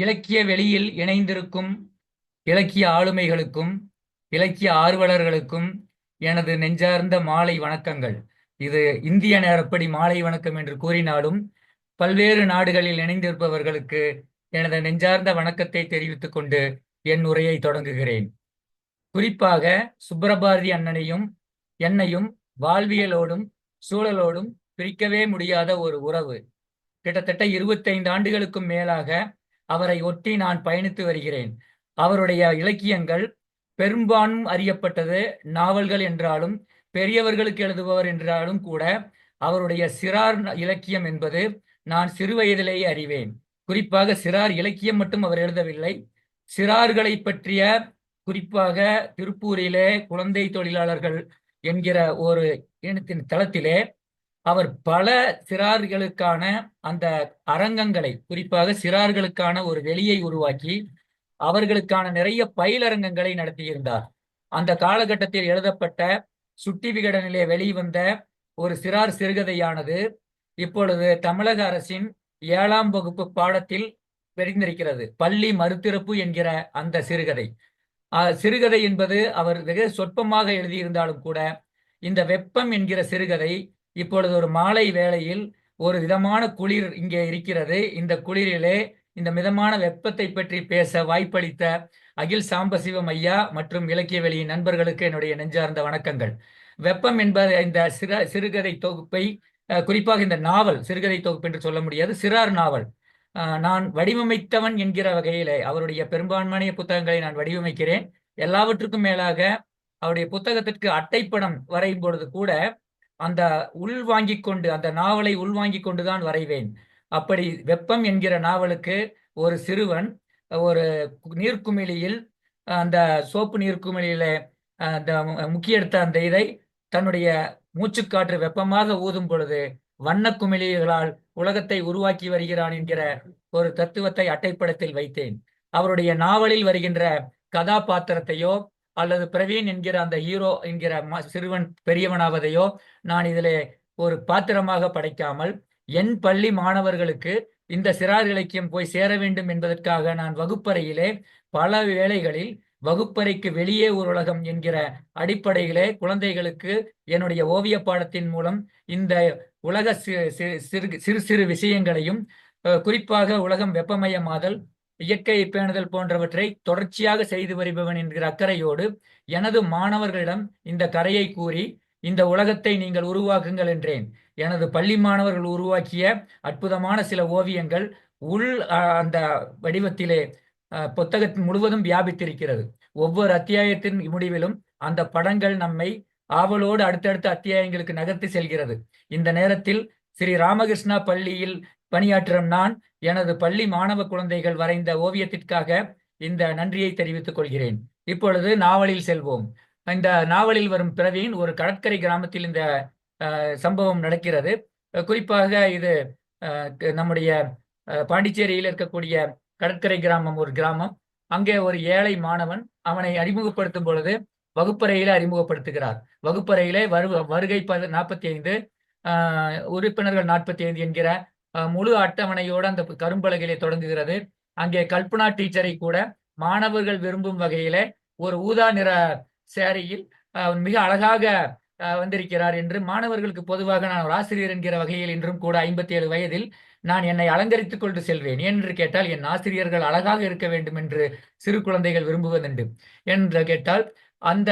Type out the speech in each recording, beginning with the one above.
இலக்கிய வெளியில் இணைந்திருக்கும் இலக்கிய ஆளுமைகளுக்கும் இலக்கிய ஆர்வலர்களுக்கும் எனது நெஞ்சார்ந்த மாலை வணக்கங்கள். இது இந்திய நேரப்படி மாலை வணக்கம் என்று கூறினாலும் பல்வேறு நாடுகளில் இணைந்திருப்பவர்களுக்கு எனது நெஞ்சார்ந்த வணக்கத்தை தெரிவித்துக் கொண்டு என் உரையை தொடங்குகிறேன். குறிப்பாக சுப்பிரபாரதி அண்ணனையும் என்னையும் வாழ்வியலோடும் சூழலோடும் பிரிக்கவே முடியாத ஒரு உறவு. கிட்டத்தட்ட இருபத்தைந்து ஆண்டுகளுக்கும் மேலாக அவரை ஒட்டி நான் பயணித்து வருகிறேன். அவருடைய இலக்கியங்கள் பெரும்பாலும் அறியப்பட்டது நாவல்கள் என்றாலும் பெரியவர்களுக்கு எழுதுபவர் என்றாலும் கூட அவருடைய சிறார் இலக்கியம் என்பது நான் சிறு வயதிலேயே அறிவேன். குறிப்பாக சிறார் இலக்கியம் மட்டும் அவர் எழுதவில்லை. சிறார்களை பற்றிய குறிப்பாக திருப்பூரிலே குழந்தை தொழிலாளர்கள் என்கிற ஒரு இனத்தின் தளத்திலே அவர் பல சிறார்களுக்கான அந்த அரங்கங்களை குறிப்பாக சிறார்களுக்கான ஒரு வெளியை உருவாக்கி அவர்களுக்கான நிறைய பயிலரங்கங்களை நடத்தியிருந்தார். அந்த காலகட்டத்தில் எழுதப்பட்ட சுட்டி விகடனிலே வெளிவந்த ஒரு சிறார் சிறுகதையானது இப்பொழுது தமிழக அரசின் ஏழாம் வகுப்பு பாடத்தில் தெரிந்திருக்கிறது பள்ளி மறுத்திறப்பு என்கிற அந்த சிறுகதை. சிறுகதை என்பது அவர் வெகு சொற்பமாக எழுதியிருந்தாலும் கூட இந்த வெப்பம் என்கிற சிறுகதை இப்பொழுது ஒரு மாலை வேளையில் ஒரு விதமான குளிர் இங்கே இருக்கிறது. இந்த குளிரிலே இந்த மிதமான வெப்பத்தை பற்றி பேச வாய்ப்பளித்த அகில் சாம்பசிவம் ஐயா மற்றும் இலக்கிய வெளியின் நண்பர்களுக்கு என்னுடைய நெஞ்சார்ந்த வணக்கங்கள். வெப்பம் என்பது இந்த சிற சிறுகதை தொகுப்பை குறிப்பாக இந்த நாவல் சிறுகதை தொகுப்பு என்று சொல்ல முடியாது சிறார் நாவல். நான் வடிவமைத்தவன் என்கிற வகையிலே அவருடைய பெரும்பான்மையான புத்தகங்களை நான் வடிவமைக்கிறேன். எல்லாவற்றுக்கும் மேலாக அவருடைய புத்தகத்திற்கு அட்டைப்படம் வரையும் பொழுது கூட அந்த உள் வாங்கி கொண்டு அந்த நாவலை உள்வாங்கி கொண்டுதான் வரைவேன். அப்படி வெப்பம் என்கிற நாவலுக்கு ஒரு சிறுவன் ஒரு நீர்க்குமிழியில் அந்த சோப்பு நீர்க்குமிழியில அந்த முக்கிய எடுத்த அந்த இதை தன்னுடைய மூச்சுக்காற்று வெப்பமாக ஊதும் பொழுது வண்ண குமிழிகளால் உலகத்தை உருவாக்கி வருகிறான் என்கிற ஒரு தத்துவத்தை அட்டைப்படத்தில் வைத்தேன். அவருடைய நாவலில் வருகின்ற கதாபாத்திரத்தையோ அல்லது பிரவீன் என்கிற அந்த ஹீரோ என்கிற சிறுவன் பெரியவனாவதையோ நான் இதிலே ஒரு பாத்திரமாக படைக்காமல் என் பள்ளி மாணவர்களுக்கு இந்த சிறார் இலக்கியம் போய் சேர வேண்டும் என்பதற்காக நான் வகுப்பறையிலே பல வேளைகளில் வகுப்பறைக்கு வெளியே ஒரு உலகம் என்கிற அடிப்படையிலே குழந்தைகளுக்கு என்னுடைய ஓவிய பாடத்தின் மூலம் இந்த உலக சிறு சிறு சிறு விஷயங்களையும் குறிப்பாக உலகம் வெப்பமயமாதல் இயற்கை பேணுதல் போன்றவற்றை தொடர்ச்சியாக செய்து வருபவன் என்கிற அக்கறையோடு எனது மாணவர்களிடம் இந்த கரையை கூறி இந்த உலகத்தை நீங்கள் உருவாக்குங்கள் என்றேன். எனது பள்ளி மாணவர்கள் உருவாக்கிய அற்புதமான சில ஓவியங்கள் உள் அந்த வடிவத்திலே புத்தகத்தின் முழுவதும் வியாபித்திருக்கிறது. ஒவ்வொரு அத்தியாயத்தின் முடிவிலும் அந்த படங்கள் நம்மை ஆவலோடு அடுத்தடுத்த அத்தியாயங்களுக்கு நகர்த்தி செல்கிறது. இந்த நேரத்தில் ஸ்ரீ ராமகிருஷ்ணா பள்ளியில் பணியாற்றும் நான் எனது பள்ளி மாணவ குழந்தைகள் வரைந்த ஓவியத்திற்காக இந்த நன்றியை தெரிவித்துக் கொள்கிறேன். இப்பொழுது நாவலில் செல்வோம். இந்த நாவலில் வரும் பிரவீன் ஒரு கடற்கரை கிராமத்தில் இந்த சம்பவம் நடக்கிறது. குறிப்பாக இது நம்முடைய பாண்டிச்சேரியில் இருக்கக்கூடிய கடற்கரை கிராமம் ஒரு கிராமம். அங்கே ஒரு ஏழை மாணவன் அவனை அறிமுகப்படுத்தும் பொழுது வகுப்பறையில அறிமுகப்படுத்துகிறார். வகுப்பறையிலே வரு வருகை நாற்பத்தி ஐந்து உறுப்பினர்கள் நாற்பத்தி ஐந்து என்கிற முழு அட்டவணையோடு அந்த கரும்பலகையிலே தொடங்குகிறது. அங்கே கல்பனா டீச்சரை கூட மாணவர்கள் விரும்பும் வகையில ஒரு ஊதா நிற சேரையில் மிக அழகாக வந்திருக்கிறார் என்று மாணவர்களுக்கு பொதுவாக நான் ஒரு ஆசிரியர் என்கிற வகையில் இன்றும் கூட ஐம்பத்தி ஏழு வயதில் நான் என்னை அலங்கரித்துக் கொண்டு செல்வேன். என்று கேட்டால் என் ஆசிரியர்கள் அழகாக இருக்க வேண்டும் என்று சிறு குழந்தைகள் விரும்புவதுண்டு. என்று கேட்டால் அந்த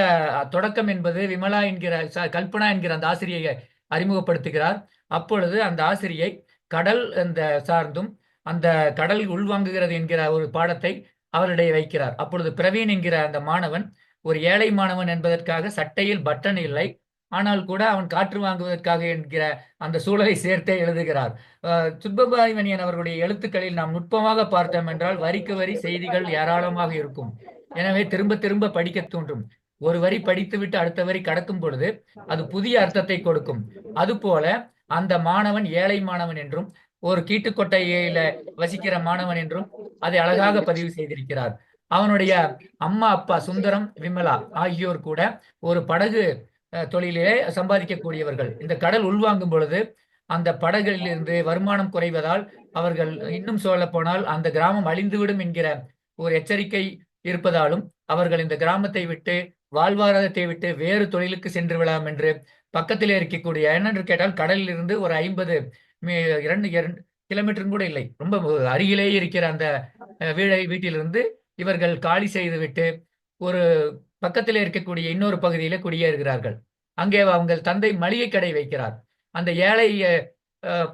தொடக்கம் என்பது விமலா என்கிற கல்பனா என்கிற அந்த ஆசிரியை அறிமுகப்படுத்துகிறார். அப்பொழுது அந்த ஆசிரியை கடல் அந்த சார்ந்தும் அந்த கடல் உள்வாங்குகிறது என்கிற ஒரு பாடத்தை அவரிடையே வைக்கிறார். அப்பொழுது பிரவீன் என்கிற அந்த மாணவன் ஒரு ஏழை மாணவன் என்பதற்காக சட்டையில் பட்டன் இல்லை ஆனால் கூட அவன் காற்று வாங்குவதற்காக என்கிற அந்த சூழலை சேர்த்தே எழுதுகிறார். சுப்பபாரிமணியன் அவர்களுடைய எழுத்துக்களில் நாம் நுட்பமாக பார்த்தோம் என்றால் வரிக்கு வரி செய்திகள் ஏராளமாக இருக்கும். எனவே திரும்ப திரும்ப படிக்க தோன்றும். ஒரு வரி படித்துவிட்டு அடுத்த வரி கடக்கும் பொழுது அது புதிய அர்த்தத்தை கொடுக்கும். அதுபோல அந்த மாணவன் ஏழை மாணவன் என்றும் ஒரு கீட்டுக்கொட்டையில வசிக்கிற மாணவன் என்றும் அதை அழகாக பதிவு செய்திருக்கிறார். அவனுடைய அம்மா அப்பா சுந்தரம் விமலா ஆகியோர் கூட ஒரு படகு தொழிலே சம்பாதிக்கக்கூடியவர்கள். இந்த கடல் உள்வாங்கும் பொழுது அந்த படகுகளிலிருந்து வருமானம் குறைவதால் அவர்கள் இன்னும் சொல்ல போனால் அந்த கிராமம் அழிந்துவிடும் என்கிற ஒரு எச்சரிக்கை இருப்பதாலும் அவர்கள் இந்த கிராமத்தை விட்டு வாழ்வாதாரத்தை விட்டு வேறு தொழிலுக்கு சென்று விடலாம் என்று பக்கத்திலே இருக்கக்கூடிய என்னென்று கேட்டால் கடலில் இருந்து ஒரு ஐம்பது இரண்டு இரண்டு கிலோமீட்டரும் கூட இல்லை. ரொம்ப அருகிலேயே இருக்கிற அந்த வீழை வீடை வீட்டிலிருந்து இவர்கள் காலி செய்துவிட்டு ஒரு பக்கத்திலே இருக்கக்கூடிய இன்னொரு பகுதியில குடியேறுகிறார்கள். அங்கே அவங்கள் தந்தை மளிகை கடை வைக்கிறார். அந்த ஏழை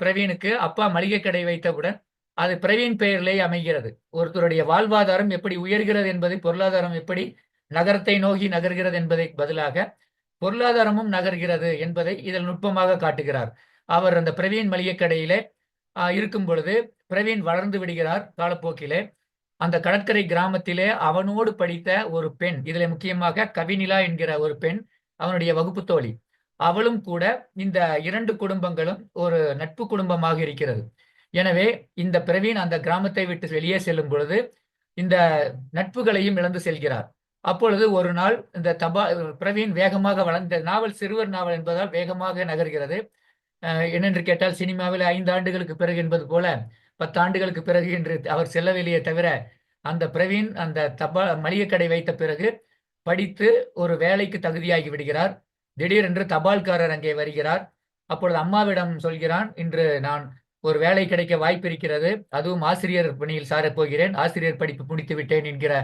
பிரவீனுக்கு அப்பா மளிகை கடை வைத்தவுடன் அது பிரவீன் பெயரிலே அமைகிறது. ஒருத்தருடைய வாழ்வாதாரம் எப்படி உயர்கிறது என்பதை பொருளாதாரம் எப்படி நகரத்தை நோக்கி நகர்கிறது என்பதை பதிலாக பொருளாதாரமும் நகர்கிறது என்பதை இதில் நுட்பமாக காட்டுகிறார். அவர் அந்த பிரவீன் மளிகை கடையிலே இருக்கும் பொழுது பிரவீன் வளர்ந்து விடுகிறார் காலப்போக்கிலே. அந்த கடற்கரை கிராமத்திலே அவனோடு படித்த ஒரு பெண் இதில் முக்கியமாக கவினிலா என்கிற ஒரு பெண் அவனுடைய வகுப்பு தோழி. அவளும் கூட இந்த இரண்டு குடும்பங்களும் ஒரு நட்பு குடும்பமாக இருக்கிறது. எனவே இந்த பிரவீன் அந்த கிராமத்தை விட்டு வெளியே செல்லும் பொழுது இந்த நட்புகளையும் இழந்து செல்கிறார். அப்பொழுது ஒரு நாள் இந்த தபா பிரவீன் வேகமாக வளர்ந்த நாவல் சிறுவர் நாவல் என்பதால் வேகமாக நகர்கிறது. என்னென்று கேட்டால் சினிமாவில் ஐந்து ஆண்டுகளுக்கு பிறகு என்பது போல பத்து ஆண்டுகளுக்கு பிறகு என்று அவர் செல்லவில்லையே தவிர அந்த பிரவீன் அந்த தபா மளிகை கடை வைத்த பிறகு படித்து ஒரு வேலைக்கு தகுதியாகி விடுகிறார். திடீரென்று தபால்காரர் அங்கே வருகிறார். அப்பொழுது அம்மாவிடம் சொல்கிறான் இன்று நான் ஒரு வேலை கிடைக்க வாய்ப்பு இருக்கிறது. அதுவும் ஆசிரியர் பணியில் சாரப் போகிறேன். ஆசிரியர் படிப்பு முடித்து விட்டேன் என்கிற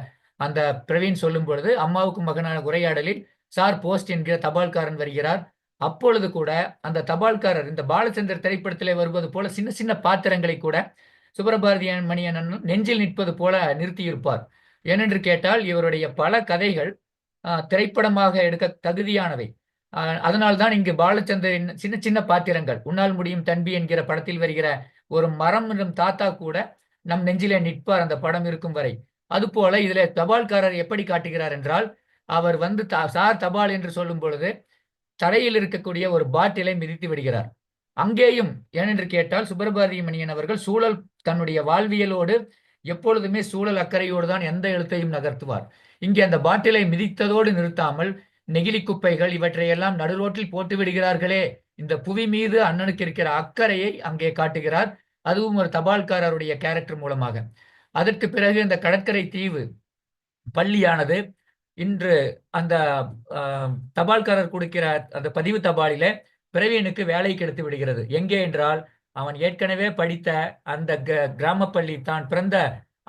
அந்த பிரவீன் சொல்லும் பொழுது அம்மாவுக்கும் மகனான உரையாடலில் சார் போஸ்ட் என்கிற தபால்காரன் வருகிறார். அப்பொழுது கூட அந்த தபால்காரர் இந்த பாலச்சந்தர் திரைப்படத்திலே வருவது போல சின்ன சின்ன பாத்திரங்களை கூட சுப்பிரபாரதி மணியன் நெஞ்சில் நிற்பது போல நிறுத்தியிருப்பார். ஏனென்று கேட்டால் இவருடைய பல கதைகள் திரைப்படமாக எடுக்க தகுதியானவை. அதனால்தான் இங்கு பாலச்சந்தரின் சின்ன சின்ன பாத்திரங்கள் உன்னால் முடியும் தன்பி என்கிற படத்தில் வருகிற ஒரு மரம் என்னும் தாத்தா கூட நம் நெஞ்சிலே நிற்பார். அந்த படம் இருக்கும் வரை அதுபோல இதுல தபால்காரர் எப்படி காட்டுகிறார் என்றால் அவர் வந்து த- சார் தபால் என்று சொல்லும் பொழுது தரையில் இருக்கக்கூடிய ஒரு பாட்டிலை மிதித்து விடுகிறார். அங்கேயும் ஏனென்று கேட்டால் சுப்பிரபாரதிய மணியன் அவர்கள் சூழல் தன்னுடைய வாழ்வியலோடு எப்பொழுதுமே சூழல் அக்கறையோடு தான் எந்த எழுத்தையும் நகர்த்துவார். இங்கே அந்த பாட்டிலை மிதித்ததோடு நிறுத்தாமல் நெகிழி குப்பைகள் இவற்றையெல்லாம் நடுரோட்டில் போட்டு விடுகிறார்களே இந்த புவி மீது அண்ணனுக்கு இருக்கிற அக்கறையை அங்கே காட்டுகிறார். அதுவும் ஒரு தபால்காரருடைய கேரக்டர் மூலமாக. அதற்கு பிறகு இந்த கடற்கரை தீவு பள்ளியானது. இன்று அந்த தபால்காரர் கொடுக்கிற அந்த பதிவு தபாலில பிரவீனுக்கு வேலை கெடுத்து விடுகிறது. எங்கே என்றால் அவன் ஏற்கனவே படித்த அந்த கிராம பள்ளி தான் பிறந்த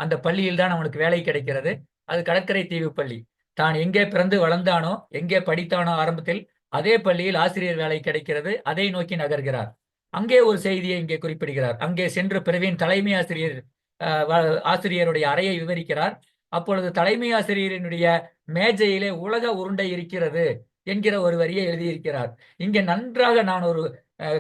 அந்த பள்ளியில் தான் அவனுக்கு வேலை கிடைக்கிறது. அது கடற்கரை தீவு பள்ளி. தான் எங்கே பிறந்து வளர்ந்தானோ எங்கே படித்தானோ ஆரம்பத்தில் அதே பள்ளியில் ஆசிரியர் வேலை கிடைக்கிறது. அதை நோக்கி நகர்கிறார். அங்கே ஒரு செய்தியை இங்கே குறிப்பிடுகிறார். அங்கே சென்று பிரவீன் தலைமை ஆசிரியர் ஆசிரியருடைய அறையை விவரிக்கிறார். அப்பொழுது தலைமை ஆசிரியரினுடைய மேஜையிலே உலக உருண்டை இருக்கிறது என்கிற ஒரு வரியை எழுதியிருக்கிறார். இங்கே நன்றாக நான் ஒரு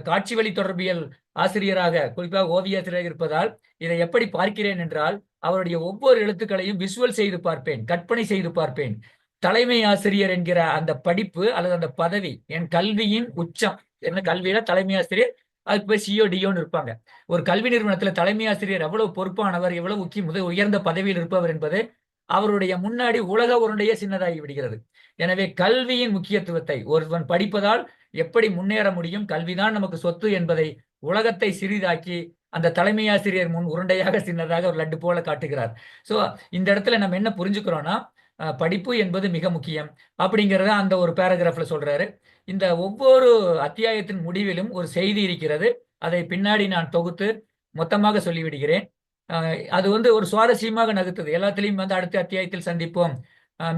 காட்சி வழி தொடர்பியல் ஆசிரியராக குறிப்பாக ஓவியத்திலே இருப்பதால் இதை எப்படி பார்க்கிறேன் என்றால் அவருடைய ஒவ்வொரு எழுத்துக்களையும் விசுவல் செய்து பார்ப்பேன் கற்பனை செய்து பார்ப்பேன். தலைமை ஆசிரியர் என்கிற அந்த படிப்பு அல்லது அந்த பதவி என் கல்வியின் உச்சம். என்ன கல்வியில தலைமை ஆசிரியர் அதுக்கு போய் சிஓ டிஓன்னு இருப்பாங்க. ஒரு கல்வி நிறுவனத்துல தலைமை ஆசிரியர் எவ்வளவு பொறுப்பானவர் எவ்வளவு முக்கிய முத உயர்ந்த பதவியில் இருப்பவர் என்பது அவருடைய முன்னாடி உலக உருண்டையே சின்னதாகி விடுகிறது. எனவே கல்வியின் முக்கியத்துவத்தை ஒருவன் படிப்பதால் எப்படி முன்னேற முடியும்? கல்விதான் நமக்கு சொத்து என்பதை உலகத்தை சிறிதாக்கி அந்த தலைமை ஆசிரியர் முன் உருண்டையாக சின்னதாக ஒரு லட்டு போல காட்டுகிறார். ஸோ இந்த இடத்துல நம்ம என்ன புரிஞ்சுக்கிறோம்னா படிப்பு என்பது மிக முக்கியம். அப்படிங்கிறத அந்த ஒரு பேராகிராஃப்ல சொல்றாரு. இந்த ஒவ்வொரு அத்தியாயத்தின் முடிவிலும் ஒரு செய்தி இருக்கிறது. அதை பின்னாடி நான் தொகுத்து மொத்தமாக சொல்லிவிடுகிறேன். அது வந்து ஒரு சுவாரஸ்யமாக நகர்த்தது. எல்லாத்திலையும் வந்து அடுத்த அத்தியாயத்தில் சந்திப்போம்.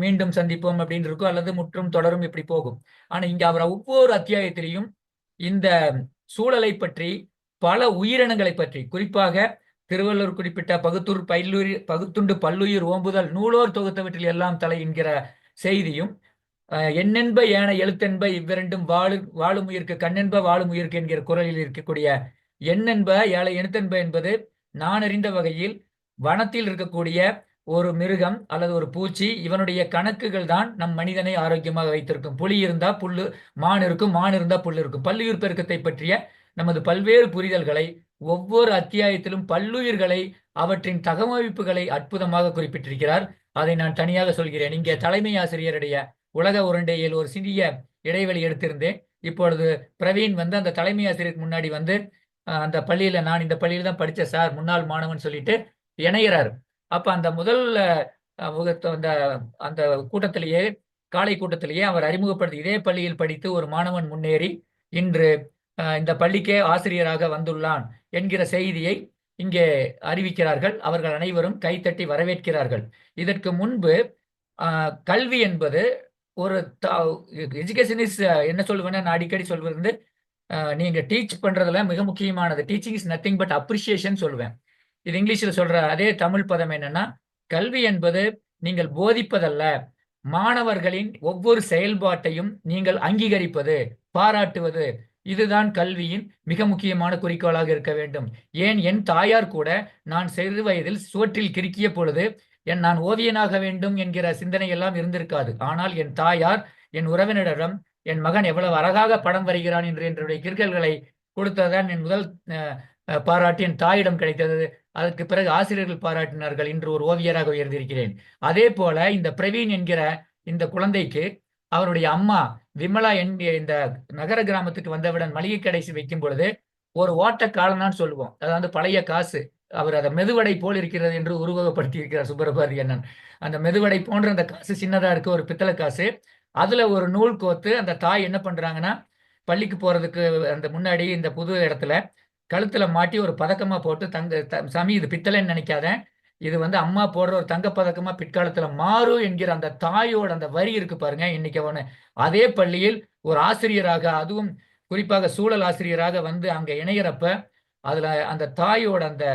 மீண்டும் சந்திப்போம் அப்படின்னு இருக்கும் அல்லது முற்றும் தொடரும் இப்படி போகும். ஆனால் இங்கே அவர் ஒவ்வொரு அத்தியாயத்திலையும் இந்த சூழலை பற்றி பல உயிரினங்களை பற்றி குறிப்பாக திருவள்ளுவர் குறிப்பிட்ட பகுத்தூர் பல்லுயிர் பகுத்துண்டு பல்லுயிர் ஓம்புதல் நூலோர் தொகுத்தவற்றில் எல்லாம் தலை என்கிற செய்தியும் எண்ணென்ப ஏன எழுத்தென்ப இவ்விரண்டும் வாழு வாழும் உயிர்க்கு கண்ணென்ப வாழும் உயிர்க்கு என்கிற குரலில் இருக்கக்கூடிய எண்ணென்ப ஏழை எழுத்தென்ப என்பது நான் அறிந்த வகையில் வனத்தில் இருக்கக்கூடிய ஒரு மிருகம் அல்லது ஒரு பூச்சி இவனுடைய கணக்குகள் தான் நம் மனிதனை ஆரோக்கியமாக வைத்திருக்கும். புலி இருந்தா புல்லு மான் இருக்கும் மான் இருந்தா புல் இருக்கும். பல்லுயிர் பெருக்கத்தை பற்றிய நமது பல்வேறு புரிதல்களை ஒவ்வொரு அத்தியாயத்திலும் பல்லுயிர்களை அவற்றின் தகவமைப்புகளை அற்புதமாக குறிப்பிட்டிருக்கிறார். அதை நான் தனியாக சொல்கிறேன். இங்கே தலைமை ஆசிரியருடைய உலக உருண்டையில் ஒரு சிறிய இடைவெளி எடுத்திருந்தேன். இப்பொழுது பிரவீன் வந்து அந்த தலைமை ஆசிரியருக்கு முன்னாடி வந்து அந்த பள்ளியில நான் இந்த பள்ளியில தான் படித்தேன் சார் முன்னாள் மாணவன் சொல்லிட்டு இணையிறாரு. அப்ப அந்த முதல் அந்த அந்த கூட்டத்திலேயே காலை கூட்டத்திலேயே அவர் அறிமுகப்படுத்தி இதே பள்ளியில் படித்து ஒரு மாணவன் முன்னேறி இன்று இந்த பள்ளிக்கே ஆசிரியராக வந்துள்ளான் என்கிற செய்தியை இங்கே அறிவிக்கிறார்கள். அவர்கள் அனைவரும் கைத்தட்டி வரவேற்கிறார்கள். இதற்கு முன்பு கல்வி என்பது ஒரு எஜுகேஷன் இஸ் என்ன சொல்லுவேன்னா நான் அடிக்கடி சொல்வது வந்து நீங்க டீச் பண்றதுல மிக முக்கியமானது. Teaching is nothing but appreciation சொல்லுவேன். இது இங்கிலீஷில் சொல்ற அதே தமிழ் பதம் என்னன்னா கல்வி என்பது நீங்கள் போதிப்பதல்ல. மாணவர்களின் ஒவ்வொரு செயல்பாட்டையும் நீங்கள் அங்கீகரிப்பது பாராட்டுவது. இதுதான் கல்வியின் மிக முக்கியமான குறிக்கோளாக இருக்க வேண்டும். ஏன் என் தாயார் கூட நான் சிறு வயதில் சுவற்றில் கிறுக்கிய பொழுது என் நான் ஓவியனாக வேண்டும் என்கிற சிந்தனை எல்லாம் இருந்திருக்காது. ஆனால் என் தாயார் என் உறவினரிடம் என் மகன் எவ்வளவு அழகாக படம் வரைகிறான் என்று என்னுடைய கிறுக்கல்களை கொடுத்ததுதான் என் முதல் பாராட்டு என் தாயிடம் கிடைத்தது. அதற்கு பிறகு ஆசிரியர்கள் பாராட்டினார்கள். இன்று ஒரு ஓவியராக உயர்ந்திருக்கிறேன். அதே போல இந்த பிரவீன் என்கிற இந்த குழந்தைக்கு அவருடைய அம்மா விமலா என்கிற இந்த நகர கிராமத்துக்கு வந்தவுடன் மளிகை கடைசி வைக்கும் பொழுது ஒரு ஓட்ட காலனான்னு சொல்லுவோம் அதாவது பழைய காசு. அவர் அதை மெதுவடை போல் இருக்கிறது என்று உருவகப்படுத்தி இருக்கிறார் சுப்பரபாரதி அண்ணன். அந்த மெதுவடை போன்ற அந்த காசு சின்னதா இருக்கு ஒரு பித்தளை காசு அதுல ஒரு நூல் கோத்து அந்த தாய் என்ன பண்றாங்கன்னா பள்ளிக்கு போறதுக்கு அந்த முன்னாடி இந்த புது இடத்துல கழுத்துல மாட்டி ஒரு பதக்கமா போட்டு தங்க த- சாமி இது பித்தளைன்னு நினைக்காத இது வந்து அம்மா போடுற ஒரு தங்க பதக்கமா பிற்காலத்துல மாறும் என்கிற அந்த தாயோட அந்த வரி இருக்கு பாருங்க இன்னைக்கு அவனு. அதே பள்ளியில் ஒரு ஆசிரியராக அதுவும் குறிப்பாக சூழல் ஆசிரியராக வந்து அங்க இணைகிறப்ப அதுல அந்த தாயோட அந்த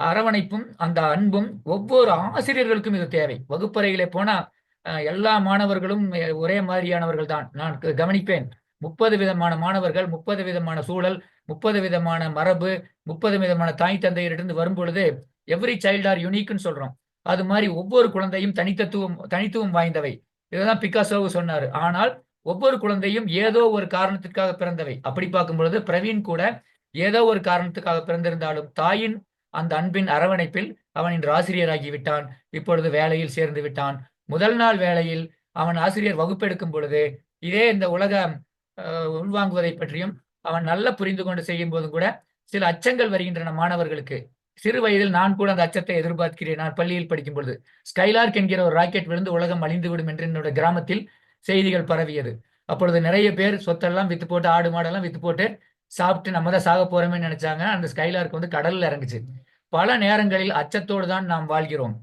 அரவணைப்பும் அந்த அன்பும் ஒவ்வொரு ஆசிரியர்களுக்கும் இது தேவை. வகுப்பறையிலே போனா எல்லா மாணவர்களும் ஒரே மாதிரியானவர்கள் தான். நான் க- கவனிப்பேன். முப்பது விதமான மாணவர்கள் முப்பது விதமான சூழல் முப்பது விதமான மரபு முப்பது விதமான தாய் தந்தையரிடம் வரும் பொழுது எவ்ரி சைல்டு ஆர் யூனிக்னு சொல்றோம். அது மாதிரி ஒவ்வொரு குழந்தையும் தனித்தத்துவம் தனித்துவம் வாய்ந்தவை. இதுதான் பிகாசோவு சொன்னார். ஆனால் ஒவ்வொரு குழந்தையும் ஏதோ ஒரு காரணத்திற்காக பிறந்தவை. அப்படி பார்க்கும் பொழுது பிரவீன் கூட ஏதோ ஒரு காரணத்துக்காக பிறந்திருந்தாலும் தாயின் அந்த அன்பின் அரவணைப்பில் அவன் இன்று ஆசிரியராகி விட்டான் இப்பொழுது வேலையில் சேர்ந்து விட்டான். முதல் நாள் வேலையில் அவன் ஆசிரியர் வகுப்பெடுக்கும் பொழுது இதே இந்த உலக உள்வாங்குவதை பற்றியும் அவன் நல்ல புரிந்து கொண்டு செய்யும் போதும் கூட சில அச்சங்கள் வருகின்றன மாணவர்களுக்கு. சிறு வயதில் நான் கூட அந்த அச்சத்தை எதிர்பார்க்கிறேன். நான் பள்ளியில் படிக்கும் பொழுது ஸ்கைலார்க் என்கிற ஒரு ராக்கெட் விழுந்து உலகம் அழிந்துவிடும் என்று என்னோட கிராமத்தில் செய்திகள் பரவியது. அப்பொழுது நிறைய பேர் சொத்தெல்லாம் வித்து போட்டு ஆடு மாடெல்லாம் வித்து போட்டு சாப்பிட்டு நம்ம தான் சாக போறோமே நினைச்சாங்க. அந்த ஸ்கைலார்க் வந்து கடல்ல இறங்குச்சு. பல நேரங்களில் அச்சத்தோடு தான் நாம் வாழ்கிறோம்.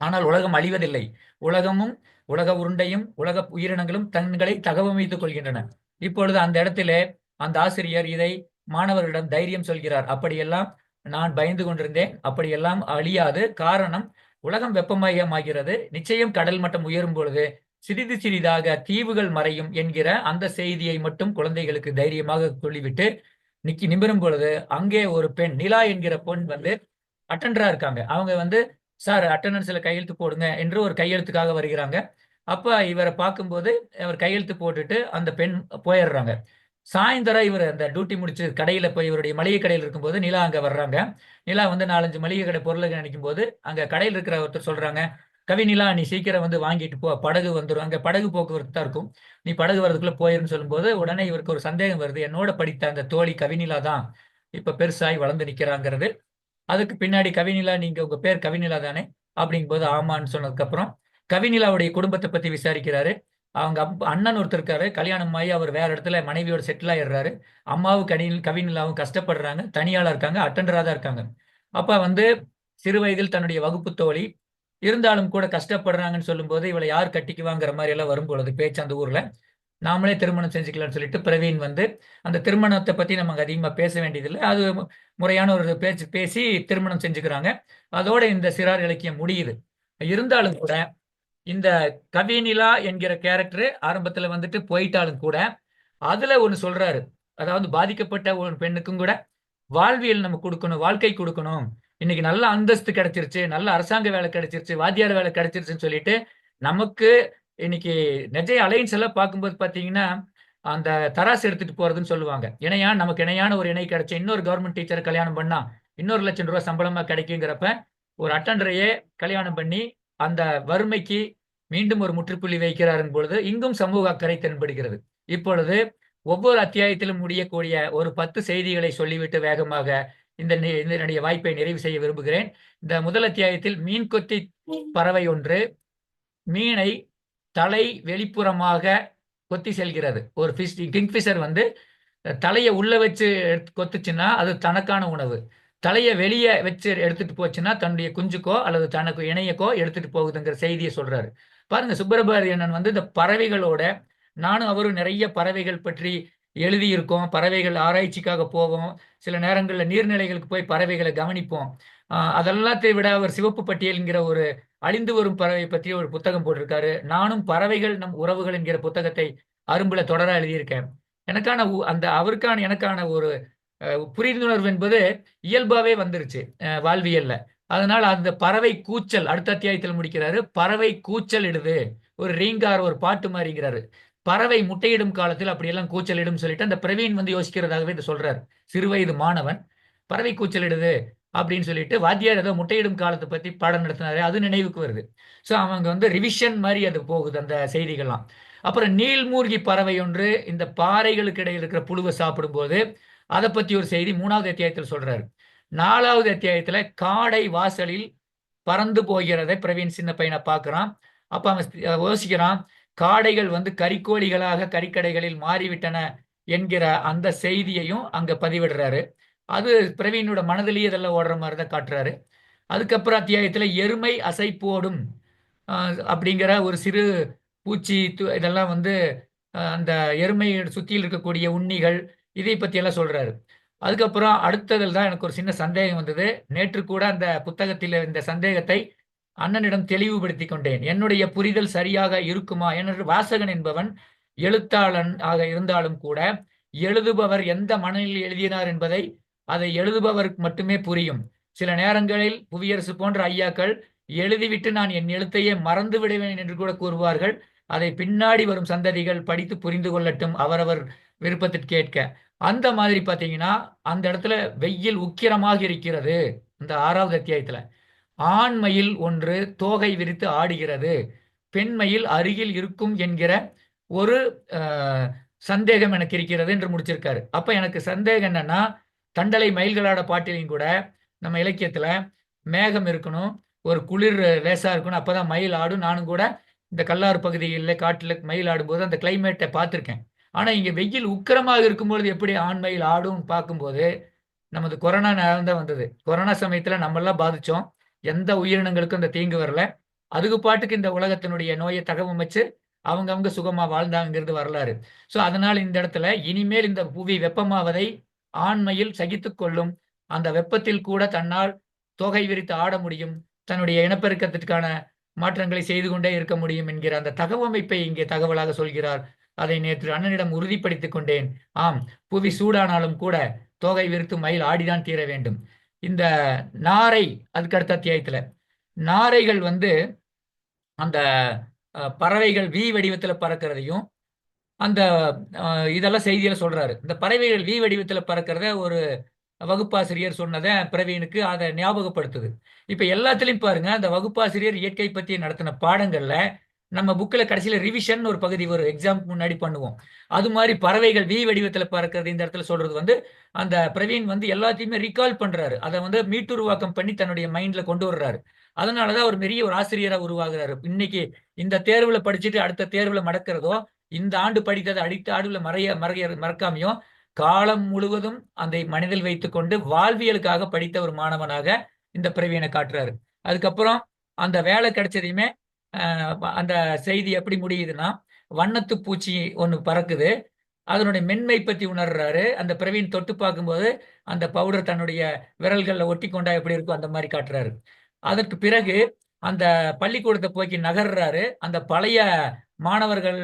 ஆனால் உலகம் அழிவதில்லை. உலகமும் உலக உருண்டையும் உலக உயிரினங்களும் தங்களை தகவமைத்துக் கொள்கின்றன. இப்பொழுது அந்த இடத்திலே அந்த ஆசிரியர் இதை மாணவர்களிடம் தைரியம் சொல்கிறார். அப்படியெல்லாம் நான் பயந்து கொண்டிருந்தேன். அப்படியெல்லாம் அழியாது. காரணம் உலகம் வெப்பமயமாகிறது. நிச்சயம் கடல் மட்டம் உயரும் பொழுது சிறிது சிறிதாக தீவுகள் மறையும் என்கிற அந்த செய்தியை மட்டும் குழந்தைகளுக்கு தைரியமாக சொல்லிவிட்டு நிக்கி நிமிரும் பொழுது அங்கே ஒரு பெண் நிலா என்கிற பெண் வந்து அட்டண்டரா இருக்காங்க. அவங்க வந்து சார் அட்டண்டன்ஸ்ல கையெழுத்து போடுங்க என்று ஒரு கையெழுத்துக்காக வருகிறாங்க. அப்ப இவரை பார்க்கும்போது அவர் கையெழுத்து போட்டுட்டு அந்த பெண் போயிடுறாங்க. சாயந்தரம் இவர் அந்த டியூட்டி முடிச்சு கடையில போய் இவருடைய மளிகை கடையில் இருக்கும்போது நிலா அங்க வர்றாங்க. நிலா வந்து நாலஞ்சு மளிகை கடை பொருளை நினைக்கும் போது அங்க கடையில் இருக்கிற ஒருத்தர் சொல்றாங்க கவினிலா நீ சீக்கிரம் வந்து வாங்கிட்டு போ. படகு வந்துடும் அங்கே படகு போக்குவரத்து தான் இருக்கும். நீ படகு வரதுக்குள்ள போயிருன்னு சொல்லும்போது உடனே இவருக்கு ஒரு சந்தேகம் வருது. என்னோட படித்த அந்த தோழி கவினிலா தான் இப்போ பெருசாகி வளர்ந்து நிற்கிறாங்கிறது அதுக்கு பின்னாடி கவினிலா நீங்கள் உங்கள் பேர் கவினிலா தானே? அப்படிங்கும்போது ஆமான்னு சொன்னதுக்கப்புறம் கவினிலாவுடைய குடும்பத்தை பற்றி விசாரிக்கிறாரு. அவங்க அப் அண்ணன் ஒருத்தர் இருக்காரு. கல்யாணம் ஆகி அவர் வேற இடத்துல மனைவியோட செட்டில் ஆயிடுறாரு. அம்மாவும் கனி கவினிலாவும் கஷ்டப்படுறாங்க. தனியாளாக இருக்காங்க. அட்டண்டராக தான் இருக்காங்க. அப்போ வந்து சிறு வயதில் தன்னுடைய வகுப்பு தோழி இருந்தாலும் கூட கஷ்டப்படுறாங்கன்னு சொல்லும்போது இவளை யார் கட்டிக்குவாங்கிற மாதிரி எல்லாம் வரும் பொழுது பேச்சு அந்த ஊர்ல நாமளே திருமணம் செஞ்சுக்கலாம்னு சொல்லிட்டு பிரவீன் வந்து அந்த திருமணத்தை பத்தி நமக்கு அதிகமா பேச வேண்டியதில்லை. அது முறையான ஒரு பேச்சு பேசி திருமணம் செஞ்சுக்கிறாங்க. அதோட இந்த சிறார் இலக்கியம் முடியுது. இருந்தாலும் கூட இந்த கவினிலா என்கிற கேரக்டர் ஆரம்பத்துல வந்துட்டு போயிட்டாலும் கூட அதுல ஒன்று சொல்றாரு. அதாவது பாதிக்கப்பட்ட ஒரு பெண்ணுக்கும் கூட வாழ்வியல் நம்ம கொடுக்கணும் வாழ்க்கை கொடுக்கணும். இன்னைக்கு நல்ல அந்தஸ்து கிடைச்சிருச்சு நல்ல அரசாங்க வேலை கிடைச்சிருச்சு வாத்தியார் வேலை கிடைச்சிருச்சுன்னு சொல்லிட்டு நமக்கு இன்னைக்கு நெஜை அலைன்ஸ் எல்லாம் பார்க்கும்போது பார்த்தீங்கன்னா அந்த தராசு எடுத்துட்டு போறதுன்னு சொல்லுவாங்க. இணையா நமக்கு இணையான ஒரு இணை கிடைச்ச இன்னொரு கவர்மெண்ட் டீச்சரை கல்யாணம் பண்ணா இன்னொரு லட்சம் ரூபாய் சம்பளமா கிடைக்குங்கிறப்ப ஒரு அட்டண்டரையே கல்யாணம் பண்ணி அந்த வறுமைக்கு மீண்டும் ஒரு முற்றுப்புள்ளி வைக்கிறாரின் பொழுது இங்கும் சமூக அக்கறை தென்படுகிறது. இப்பொழுது ஒவ்வொரு அத்தியாயத்திலும் முடியக்கூடிய ஒரு பத்து செய்திகளை சொல்லிவிட்டு வேகமாக இந்த இதனுடைய வாய்ப்பை நிறைவு செய்ய விரும்புகிறேன். இந்த முதல் அத்தியாயத்தில் மீன் கொத்தி பறவை ஒன்று மீனை தலை வெளிப்புறமாக கொத்தி செல்கிறது. ஒரு ஃபிஷ் கிங்ஃபிஷர் வந்து தலையை உள்ள வச்சு எடுத்து கொத்துச்சுன்னா அது தனக்கான உணவு. தலையை வெளியே வச்சு எடுத்துட்டு போச்சுன்னா தன்னுடைய குஞ்சுக்கோ அல்லது தனக்கு இணையக்கோ எடுத்துட்டு போகுதுங்கிற செய்தியை சொல்றாரு. பாருங்க சுப்பிரபாரியண்ணன் வந்து இந்த பறவைகளோட நானும் அவரும் நிறைய பறவைகள் பற்றி எழுதியிருக்கோம் பறவைகள் ஆராய்ச்சிக்காக போவோம் சில நேரங்களில் நீர்நிலைகளுக்கு போய் பறவைகளை கவனிப்போம். அதெல்லாத்தை விட அவர் சிவப்பு பட்டியல்ங்கிற ஒரு அழிந்து வரும் பறவை பற்றி ஒரு புத்தகம் போட்டிருக்காரு. நானும் பறவைகள் நம் உறவுகள் என்கிற புத்தகத்தை அரும்புல தொடர எழுதியிருக்கேன். எனக்கான உ- அந்த அவருக்கான எனக்கான ஒரு புரிந்துணர்வு என்பது இயல்பாவே வந்துருச்சு வாழ்வியல்ல. அதனால் அந்த பறவை கூச்சல் அடுத்த அத்தியாயத்தில் முடிக்கிறாரு பறவை கூச்சல் இடுது ஒரு ரீங்கார் ஒரு பாட்டு மாதிரிங்கிறாரு. பறவை முட்டையிடும் காலத்தில் அப்படியெல்லாம் கூச்சலிடும் சொல்லிட்டு அந்த பிரவீன் வந்து யோசிக்கிறதாகவே இது சொல்றாரு. சிறுவயது மாணவன் பறவை கூச்சலிடுது அப்படின்னு சொல்லிட்டு வாத்தியார் ஏதோ முட்டையிடும் காலத்தை பத்தி பாடம் நடத்தினாரு அது நினைவுக்கு வருது. ஸோ அவங்க வந்து ரிவிஷன் மாதிரி அது போகுது அந்த செய்திகள்லாம். அப்புறம் நீள்மூர்கி பறவை ஒன்று இந்த பாறைகளுக்கு இடையில் இருக்கிற புழுவை சாப்பிடும்போது அதை பற்றி ஒரு செய்தி மூணாவது அத்தியாயத்தில் சொல்றாரு. நாலாவது அத்தியாயத்துல காடை வாசலில் பறந்து போகிறதை பிரவீன் சின்ன பையனை பார்க்குறான். அப்போ அவன் யோசிக்கிறான் காடைகள் வந்து கறிக்கோழிகளாக கறிக்கடைகளில் மாறிவிட்டன என்கிற அந்த செய்தியையும் அங்க பதிவிடுறாரு. அது பிரவீனோட மனதிலேயே இதெல்லாம் ஓடுற மாதிரி தான் காட்டுறாரு. அதுக்கப்புறம் அத்தியாயத்துல எருமை அசை போடும் அப்படிங்கிற ஒரு சிறு பூச்சி து- இதெல்லாம் வந்து அந்த எருமை சுத்தியில் இருக்கக்கூடிய உண்ணிகள் இதை பத்தி எல்லாம் சொல்றாரு. அதுக்கப்புறம் அடுத்ததில் தான் எனக்கு ஒரு சின்ன சந்தேகம் வந்தது. நேற்று கூட அந்த புத்தகத்தில் இந்த சந்தேகத்தை அண்ணனிடம் தெளிவுபடுத்தி கொண்டேன் என்னுடைய புரிதல் சரியாக இருக்குமா? என்று வாசகன் என்பவன் எழுத்தாளன் ஆக இருந்தாலும் கூட எழுதுபவர் எந்த மனநிலையில் எழுதினார் என்பதை அதை எழுதுபவருக்கு மட்டுமே புரியும். சில நேரங்களில் புவியரசு போன்ற ஐயாக்கள் எழுதிவிட்டு நான் என் எழுத்தையே மறந்து விடுவேன் என்று கூட கூறுவார்கள். அதை பின்னாடி வரும் சந்ததிகள் படித்து புரிந்து கொள்ளட்டும் அவரவர் விருப்பத்திற்கு கேட்க. அந்த மாதிரி பார்த்தீங்கன்னா அந்த இடத்துல வெயில் உக்கிரமாக இருக்கிறது. இந்த ஆறாவது அத்தியாயத்துல. ஆண்மையில் ஒன்று தோகை விரித்து ஆடுகிறது. பெண்மையில் அருகில் இருக்கும் என்கிற ஒரு சந்தேகம் எனக்கு இருக்கிறது என்று முடிச்சிருக்காரு. அப்ப எனக்கு சந்தேகம் என்னன்னா தண்டலை மயில்களாட பாட்டிலையும் கூட நம்ம இலக்கியத்துல மேகம் இருக்கணும் ஒரு குளிர் லேசா இருக்கணும் அப்பதான் மயில் ஆடும். நானும் கூட இந்த கல்லாறு பகுதியில் காட்டில் மயில் ஆடும்போது அந்த கிளைமேட்டை பார்த்துருக்கேன். ஆனா இங்க வெயில் உக்கிரமாக இருக்கும்பொழுது எப்படி ஆண் மயில் ஆடும் பார்க்கும்போது நமது கொரோனா நேரம் தான் வந்தது. கொரோனா சமயத்துல நம்மெல்லாம் பாதித்தோம் பாதிச்சோம். எந்த உயிரினங்களுக்கும் இந்த தீங்கு வரல. அதுக்கு பாட்டுக்கு இந்த உலகத்தினுடைய நோயை தகவமைச்சு அவங்க அவங்க சுகமா வாழ்ந்தாங்கிறது வரலாறு. சோ அதனால இந்த இடத்துல இனிமேல் இந்த புவி வெப்பமாவதை ஆண்மையில் சகித்து கொள்ளும் அந்த வெப்பத்தில் கூட தன்னால் தோகை விரித்து ஆட முடியும். தன்னுடைய இனப்பெருக்கத்திற்கான மாற்றங்களை செய்து கொண்டே இருக்க முடியும் என்கிற அந்த தகவமைப்பை இங்கே தகவலாக சொல்கிறார். அதை நேற்று அண்ணனிடம் உறுதிப்படுத்திக் கொண்டேன். ஆம் புவி சூடானாலும் கூட தோகை விரித்து மயில் ஆடிதான் தீர வேண்டும். இந்த நாரை அதுக்கு அடுத்த அத்தியாயத்துல. நாரைகள் வந்து அந்த பறவைகள் வி வடிவத்துல பறக்கிறதையும் அந்த இதெல்லாம் செய்தியில சொல்றாரு. இந்த பறவைகள் வி வடிவத்துல பறக்கிறத ஒரு வகுப்பாசிரியர் சொன்னதை பிரவீனுக்கு அதை ஞாபகப்படுத்துது. இப்ப எல்லாத்துலயும் பாருங்க அந்த வகுப்பாசிரியர் இயற்கை பத்தி நடத்தின பாடங்கள்ல நம்ம புக்கில் கடைசியில் ரிவிஷன் ஒரு பகுதி வரும். எக்ஸாம் முன்னாடி பண்ணுவோம். அது மாதிரி பறவைகள் வி வடிவத்தில் பறக்கிறது இந்த இடத்துல சொல்றது வந்து அந்த பிரவீன் வந்து எல்லாத்தையுமே ரீகால் பண்றாரு. அதை வந்து மீட்டுருவாக்கம் பண்ணி தன்னுடைய மைண்ட்ல கொண்டு வர்றாரு. அதனாலதான் அவர் பெரிய ஒரு ஆசிரியராக உருவாகிறாரு. இன்னைக்கு இந்த தேர்வுல படிச்சுட்டு அடுத்த தேர்வுல மடக்கிறதோ இந்த ஆண்டு படித்ததை அடித்த ஆண்டுல மறைய மறைய மறக்காமையும் காலம் முழுவதும் அந்த மனதில் வைத்துக்கொண்டு வாழ்வியலுக்காக படித்த ஒரு மாணவனாக இந்த பிரவீனை காட்டுறாரு. அதுக்கப்புறம் அந்த வேலை கிடைச்சதையுமே அந்த செய்தி எப்படி முடியுதுன்னா வண்ணத்து பூச்சி ஒன்று பறக்குது. அதனுடைய மென்மை பற்றி உணர்றாரு. அந்த பிரவீன் தொட்டு பார்க்கும்போது அந்த பவுடர் தன்னுடைய விரல்களில் ஒட்டி கொண்டா எப்படி இருக்கும் அந்த மாதிரி காட்டுறாரு. அதற்கு பிறகு அந்த பள்ளிக்கூடத்தை போக்கி நகர்றாரு. அந்த பழைய மாணவர்கள்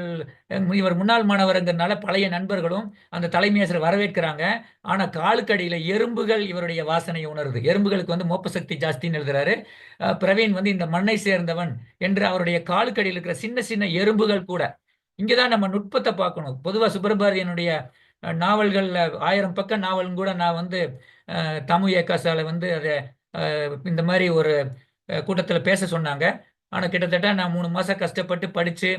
இவர் முன்னாள் மாணவருங்கிறனால பழைய நண்பர்களும் அந்த தலைமையாசிரியர் வரவேற்கிறாங்க. ஆனால் காலுக்கடியில் எறும்புகள் இவருடைய வாசனையை உணருது. எறும்புகளுக்கு வந்து மோப்ப சக்தி ஜாஸ்தின்னு எழுதுறாரு. பிரவீன் வந்து இந்த மண்ணை சேர்ந்தவன் என்று அவருடைய காலுக்கடியில் இருக்கிற சின்ன சின்ன எறும்புகள் கூட. இங்கே தான் நம்ம நுட்பத்தை பார்க்கணும். பொதுவாக சுப்பிரபாரதியனுடைய நாவல்களில் ஆயிரம் பக்க நாவலும் கூட நான் வந்து தமிழ் ஏக்காசால வந்து அதை இந்த மாதிரி ஒரு கூட்டத்தில் பேச சொன்னாங்க. ஆனால் கிட்டத்தட்ட நான் மூணு மாதம் கஷ்டப்பட்டு படித்து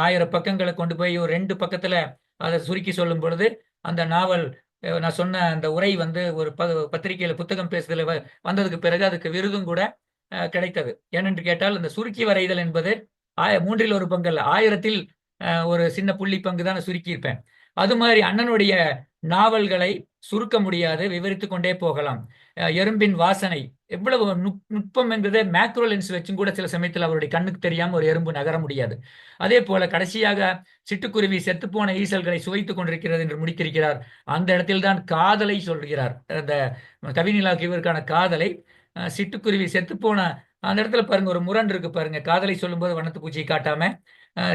ஆயிரம் பக்கங்களை கொண்டு போய் ஒரு ரெண்டு பக்கத்தில் அதை சுருக்கி சொல்லும் பொழுது அந்த நாவல் நான் சொன்ன அந்த உரை வந்து ஒரு ப பத்திரிகையில் புத்தகம் பேசுதல வ- வந்ததுக்கு பிறகு அதுக்கு விருதும் கூட கிடைத்தது. ஏனென்று கேட்டால் இந்த சுருக்கி வரைதல் என்பது ஆய மூன்றில் ஒரு பங்கு ஆயிரத்தில் ஒரு சின்ன புள்ளி பங்கு தான் சுருக்கியிருப்பேன். அது மாதிரி அண்ணனுடைய நாவல்களை சுருக்க முடியாது விவரித்து கொண்டே போகலாம். எறும்பின் வாசனை. எவ்வளவு நுட் நுட்பம் என்பது மேக்ரோ லென்ஸ் வச்சும் கூட சில சமயத்தில் அவருடைய கண்ணுக்கு தெரியாமல் ஒரு எறும்பு நகர முடியாது. அதே போல கடைசியாக சிட்டுக்குருவி செத்துப்போன ஈசல்களை சுவைத்துக் கொண்டிருக்கிறது என்று முடித்திருக்கிறார். அந்த இடத்தில்தான் காதலை சொல்கிறார். அந்த கவிநிலாக்கு இவருக்கான காதலை சிட்டுக்குருவி செத்துப்போன அந்த இடத்துல பாருங்க ஒரு முரண் இருக்கு பாருங்க. காதலை சொல்லும்போது வண்ணத்து பூச்சியை காட்டாம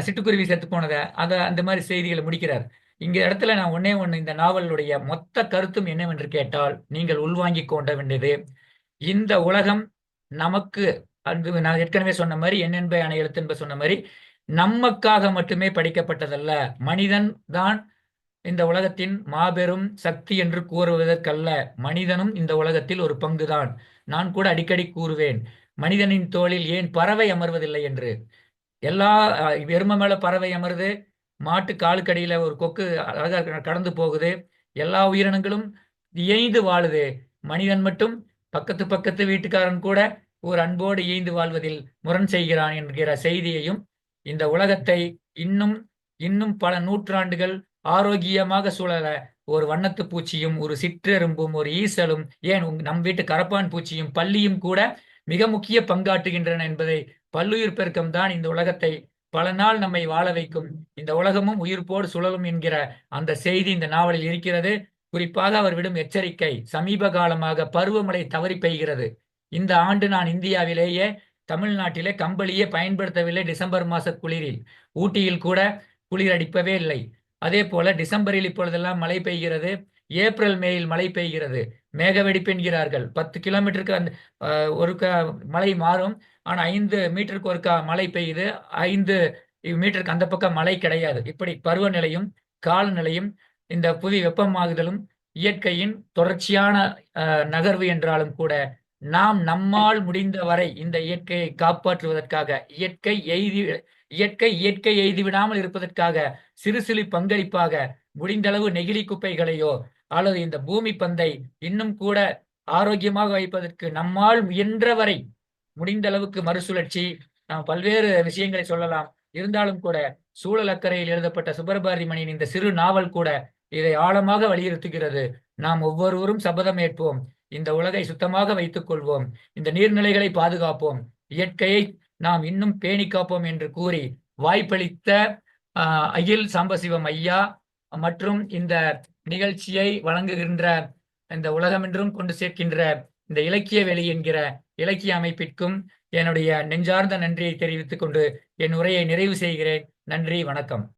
சிட்டுக்குருவி செத்து போனதை அதை அந்த மாதிரி செய்திகளை முடிக்கிறார். இங்க இடத்துல நான் ஒன்னே ஒன்று இந்த நாவலுடைய மொத்த கருத்தும் என்னவென்று கேட்டால் நீங்கள் உள்வாங்கிக் கொண்ட வேண்டியது. இந்த உலகம் நமக்கு அன்று நான் ஏற்கனவே சொன்ன மாதிரி என்னென்ப அணை எழுத்தென்ப சொன்ன மாதிரி நமக்காக மட்டுமே படைக்கப்பட்டதல்ல. மனிதன் தான் இந்த உலகத்தின் மாபெரும் சக்தி என்று கூறுவதற்கல்ல. மனிதனும் இந்த உலகத்தில் ஒரு பங்குதான். நான் கூட அடிக்கடி கூறுவேன் மனிதனின் தோளில் ஏன் பறவை அமர்வதில்லை? என்று. எல்லா அஹ், மேல பறவை அமருது மாட்டு காலுக்கடியில் ஒரு கொக்கு அழகாக கடந்து போகுது. எல்லா உயிரினங்களும் இயைந்து வாழுது. மனிதன் மட்டும் பக்கத்து பக்கத்து வீட்டுக்காரன் கூட ஒரு அன்போடு இயைந்து வாழ்வதில் முரண் செய்கிறான் என்கிற செய்தியையும் இந்த உலகத்தை இன்னும் இன்னும் பல நூற்றாண்டுகள் ஆரோக்கியமாக சூழல ஒரு வண்ணத்து பூச்சியும் ஒரு சிற்றெரும்பும் ஒரு ஈசலும் ஏன் நம் வீட்டு கரப்பான் பூச்சியும் பள்ளியும் கூட மிக முக்கிய பங்காற்றுகின்றன என்பதை பல்லுயிர் பெருக்கம் தான் இந்த உலகத்தை பல நாள் நம்மை வாழ வைக்கும். இந்த உலகமும் உயிர்ப்போடு சுழலும் என்கிற அந்த செய்தி இந்த நாவலில் இருக்கிறது. குறிப்பாக அவர் விடும் எச்சரிக்கை சமீப காலமாக பருவமழை தவறி பெய்கிறது. இந்த ஆண்டு நான் இந்தியாவிலேயே தமிழ்நாட்டிலே கம்பளியே பயன்படுத்தவில்லை டிசம்பர் மாச குளிரில். ஊட்டியில் கூட குளிர் அடிப்பவே இல்லை. அதே போல டிசம்பரில் இப்பொழுதெல்லாம் மழை பெய்கிறது. ஏப்ரல் மேயில் மழை பெய்கிறது. மேக வெடிப்பு என்கிறார்கள் பத்து கிலோமீட்டருக்கு அந்த ஒரு ஒருக்கா மழை மாறும். ஆனால் ஐந்து மீட்டருக்கு ஒருக்கா மழை பெய்யுது. ஐந்து மீட்டருக்கு அந்த பக்கம் மழை கிடையாது. இப்படி பருவநிலையும் காலநிலையும் இந்த புவி வெப்பமாகுதலும் இயற்கையின் தொடர்ச்சியான நகர்வு என்றாலும் கூட நாம் நம்மால் முடிந்த வரை இந்த இயற்கையை காப்பாற்றுவதற்காக இயற்கை எய்தி இயற்கை இயற்கை எய்தி விடாமல் இருப்பதற்காக சிறு சிறு பங்களிப்பாக முடிந்தளவு நெகிழி குப்பைகளையோ அல்லது இந்த பூமி பந்தை இன்னும் கூட ஆரோக்கியமாக வைப்பதற்கு நம்மால் முயன்றவரை முடிந்த அளவுக்கு மறுசுழற்சி. நாம் பல்வேறு விஷயங்களை சொல்லலாம். இருந்தாலும் கூட சூழல் அக்கறையில் எழுதப்பட்ட சுப்பிரபாரிமணியின் இந்த சிறு நாவல் கூட இதை ஆழமாக வலியுறுத்துகிறது. நாம் ஒவ்வொருவரும் சபதம் ஏற்போம். இந்த உலகை சுத்தமாக வைத்துக் கொள்வோம். இந்த நீர்நிலைகளை பாதுகாப்போம். இயற்கையை நாம் இன்னும் பேணி காப்போம் என்று கூறி வாய்ப்பளித்த அகில் சாம்பசிவம் ஐயா மற்றும் இந்த நிகழ்ச்சியை வழங்குகின்ற இந்த உலகமென்றும் கொண்டு சேர்க்கின்ற இந்த இலக்கிய வெளி என்கிற இலக்கிய அமைப்பிற்கும் என்னுடைய நெஞ்சார்ந்த நன்றியை தெரிவித்துக் கொண்டு என் உரையை நிறைவு செய்கிறேன். நன்றி வணக்கம்.